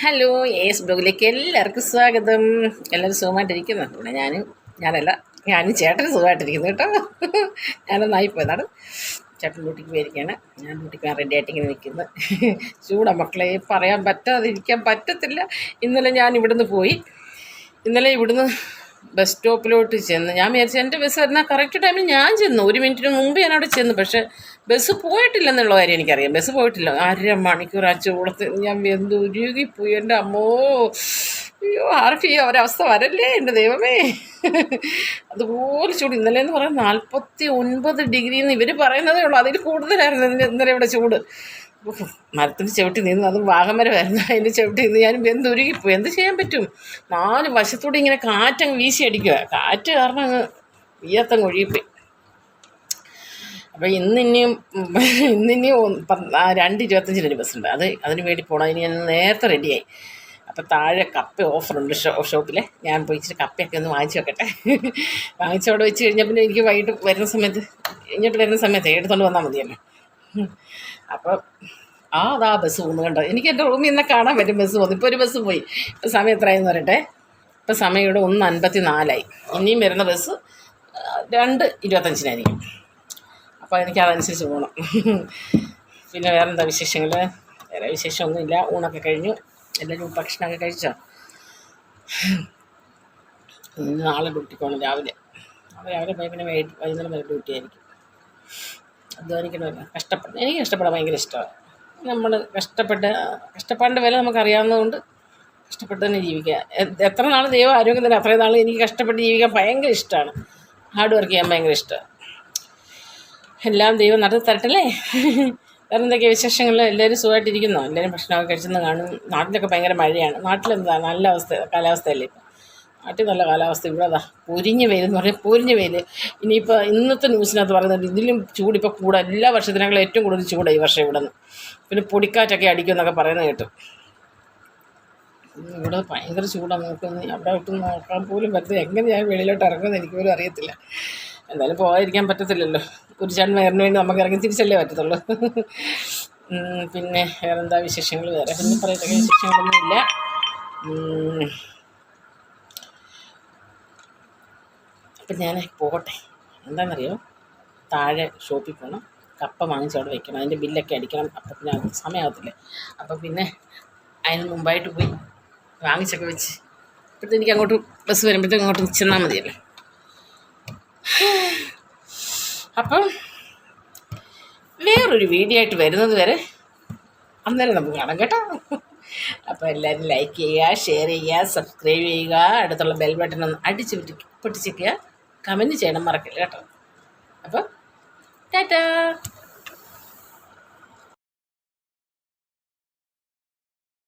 Hello S ബ്ലോഗിലേക്ക് എല്ലാവർക്കും സ്വാഗതം. എല്ലാവരും സുഖമായിട്ടിരിക്കുന്നു. ഇവിടെ ഞാനും ഞാനല്ല ഞാനും ചേട്ടൻ സുഖമായിട്ടിരിക്കുന്നു കേട്ടോ. ഞാനൊന്നായി പോയതാണ്. ചേട്ടൻ ഡ്യൂട്ടിക്ക് പോയിരിക്കുകയാണ്. ഞാൻ ഡ്യൂട്ടിക്ക് പോകാൻ റെഡി ആയിട്ട് ഇങ്ങനെ നിൽക്കുന്നു. ചൂടാ മക്കളെ പറയാൻ പറ്റാതിരിക്കാൻ പറ്റത്തില്ല. ഇന്നലെ ഞാൻ ഇവിടുന്ന് പോയി. ഇന്നലെ ഇവിടുന്ന് ബസ് സ്റ്റോപ്പിലോട്ട് ചെന്ന് ഞാൻ വിചാരിച്ചു എന്റെ ബസ് വരുന്ന കറക്റ്റ് ടൈമിൽ ഞാൻ ചെന്നു. ഒരു മിനിറ്റിന് മുമ്പ് ഞാൻ അവിടെ ചെന്നു. പക്ഷേ ബസ് പോയിട്ടില്ലെന്നുള്ള കാര്യം എനിക്കറിയാം. ബസ് പോയിട്ടില്ല. അര മണിക്കൂർ ആ ഞാൻ എന്ത് ഉരുകിപ്പോയി. എന്റെ അമ്മോ അയ്യോ ആർക്കും ഈ ഒരവസ്ഥ വരല്ലേ? എന്റെ ദൈവമേ. അതുപോലെ ചൂട്. ഇന്നലെ എന്ന് പറയാൻ നാൽപ്പത്തി ഒൻപത് ഡിഗ്രി എന്ന് ഇവർ പറയുന്നതേ ഉള്ളൂ. അതിൽ കൂടുതലായിരുന്നു ഇന്നലെ ഇവിടെ ചൂട്. മരത്തിന്റെ ചവിട്ടി നിന്ന് അതും വാഗമരമായിരുന്നു അതിന്റെ ചവിട്ടി നിന്ന് ഞാൻ വെന്തുരുകിപ്പോയി എന്ത് ചെയ്യാൻ പറ്റും? നാല് വശത്തൂടെ ഇങ്ങനെ കാറ്റങ്ങ് വീശി അടിക്കുക കാറ്റ് കാരണം അങ്ങ് ഈയത്തങ്ങ് ഒഴുകിപ്പോയി. അപ്പോൾ ഇന്നിനിയും ഇന്നിനിയും ഒന്ന് പ- ആ രണ്ട് ഇരുപത്തഞ്ചിനൊരു ബസ്സുണ്ട്. അത് അതിന് വേണ്ടി പോകണം അതിന് ഞാൻ നേരത്തെ റെഡിയായി. അപ്പോൾ താഴെ കപ്പ ഓഫറുണ്ട് ഷോ ഷോപ്പിൽ ഞാൻ പോയി ഇച്ചിരി കപ്പയൊക്കെ ഒന്ന് വാങ്ങിച്ചു വെക്കട്ടെ. വാങ്ങിച്ചു അവിടെ വെച്ച് കഴിഞ്ഞാൽ പിന്നെ എനിക്ക് വൈകിട്ട് വരുന്ന സമയത്ത് ഇങ്ങോട്ട് വരുന്ന സമയത്ത് എടുത്തോണ്ട് വന്നാൽ മതിയല്ലോ അപ്പം ആ അതാ ബസ് പോകുന്നു കണ്ടോ? എനിക്ക് എന്റെ റൂമിൽ നിന്ന് കാണാൻ പറ്റും ബസ് പോകുന്നു ഇപ്പോൾ ഒരു ബസ് പോയി. ഇപ്പം സമയം എത്രയെന്ന് പറയട്ടെ? ഇപ്പം സമയം ഇവിടെ ഒന്ന് അൻപത്തി നാലായി ഇനിയും വരുന്ന ബസ് രണ്ട് ഇരുപത്തഞ്ചിനായിരിക്കും. അപ്പോൾ എനിക്ക് അതനുസരിച്ച് പോകണം പിന്നെ വേറെ എന്താ വിശേഷങ്ങൾ വേറെ വിശേഷമൊന്നുമില്ല. ഊണൊക്കെ കഴിഞ്ഞു. എല്ലാവരും ഭക്ഷണമൊക്കെ കഴിച്ചോ? ഇന്ന് നാളെ ഡ്യൂട്ടിക്ക് പോകണം രാവിലെ. രാവിലെ പോയി പിന്നെ വൈകുന്നേരം വരെ ഡ്യൂട്ടി ആയിരിക്കും. അധ്വാനിക്കണമല്ലോ കഷ്ടപ്പെടും എനിക്ക് കഷ്ടപ്പെടാൻ ഭയങ്കര ഇഷ്ടമാണ്. നമ്മൾ കഷ്ടപ്പെട്ട് കഷ്ടപ്പാടിന്റെ വില നമുക്കറിയാവുന്നതുകൊണ്ട് കഷ്ടപ്പെട്ട് തന്നെ ജീവിക്കുക. എത്ര നാൾ ദൈവം ആരോഗ്യം തന്നെ അത്രയും നാൾ എനിക്ക് കഷ്ടപ്പെട്ട് ജീവിക്കാൻ ഭയങ്കര ഇഷ്ടമാണ്. ഹാർഡ് വർക്ക് ചെയ്യാൻ ഭയങ്കര ഇഷ്ടമാണ്. എല്ലാം ദൈവം നടത്തി തരട്ടല്ലേ? വേറെ എന്തൊക്കെ വിശേഷങ്ങൾ? എല്ലാവരും സുഖമായിട്ടിരിക്കുന്നോ? എല്ലാവരും ഭക്ഷണമൊക്കെ കഴിച്ചെന്ന് കാണും. നാട്ടിലൊക്കെ ഭയങ്കര മഴയാണ്. നാട്ടിലെന്താ? നല്ല അവസ്ഥ കാലാവസ്ഥയല്ലേ ഇപ്പം? നാട്ടിൽ നല്ല കാലാവസ്ഥ. ഇവിടെ അതാ പൊരിഞ്ഞ വെയിൽ എന്ന് പറഞ്ഞാൽ പൊരിഞ്ഞ വെയിൽ. ഇനിയിപ്പോൾ ഇന്നത്തെ ന്യൂസിനകത്ത് പറയുന്നത് ഇതിലും ചൂട് ചൂടിപ്പോൾ കൂടെ. എല്ലാ വർഷത്തിനേക്കാളും ഏറ്റവും കൂടുതൽ ചൂടാണ് ഈ വർഷം ഇവിടെ നിന്ന് പിന്നെ പൊടിക്കാറ്റൊക്കെ അടിക്കുമെന്നൊക്കെ പറയുന്നത് കേട്ടു. ഇവിടെ ഭയങ്കര ചൂടാണ് നോക്കുന്നത് അവിടെ ഒട്ടും നോക്കാൻ പോലും പറ്റില്ല. എങ്ങനെ ഞാൻ വെളിയിലോട്ട് ഇറങ്ങുമെന്ന് എനിക്ക് പോലും അറിയത്തില്ല. എന്തായാലും പോകാതിരിക്കാൻ പറ്റത്തില്ലല്ലോ. കുരിശാൻ വേറിന് വേണ്ടി നമുക്ക് ഇറങ്ങി തിരിച്ചല്ലേ പറ്റത്തുള്ളൂ. പിന്നെ വേറെന്താ വിശേഷങ്ങൾ? വേറെ പിന്നെ പറയത്തക്ക വിശേഷങ്ങളൊന്നുമില്ല അപ്പം ഞാൻ പോകട്ടെ. എന്താണെന്നറിയോ താഴെ ഷോപ്പിൽ പോകണം കപ്പ വാങ്ങിച്ച് അവിടെ വെക്കണം. അതിന്റെ ബില്ലൊക്കെ അടിക്കണം. അപ്പം പിന്നെ അത് സമയമാകത്തില്ലേ അപ്പം പിന്നെ അതിന് മുമ്പായിട്ട് പോയി വാങ്ങിച്ചൊക്കെ വെച്ച്. അപ്പോഴത്തെ എനിക്ക് അങ്ങോട്ട് ബസ് വരുമ്പോഴത്തേക്ക് അങ്ങോട്ട് ചെന്നാൽ മതിയല്ലോ. അപ്പം വേറൊരു വീഡിയോ ആയിട്ട് വരുന്നത് വരെ അന്നേരം നമുക്ക് കാണാം കേട്ടോ. അപ്പോൾ എല്ലാവരും ലൈക്ക് ചെയ്യുക ഷെയർ ചെയ്യുക സബ്സ്ക്രൈബ് ചെയ്യുക അടുത്തുള്ള ബെൽ ബട്ടൺ ഒന്ന് അടിച്ച് പൊട്ടിച്ചിരിക്കുക കമന്റ് ചെയ്യണം മറക്കില്ല കേട്ടോ. അപ്പോൾ ടാറ്റാ.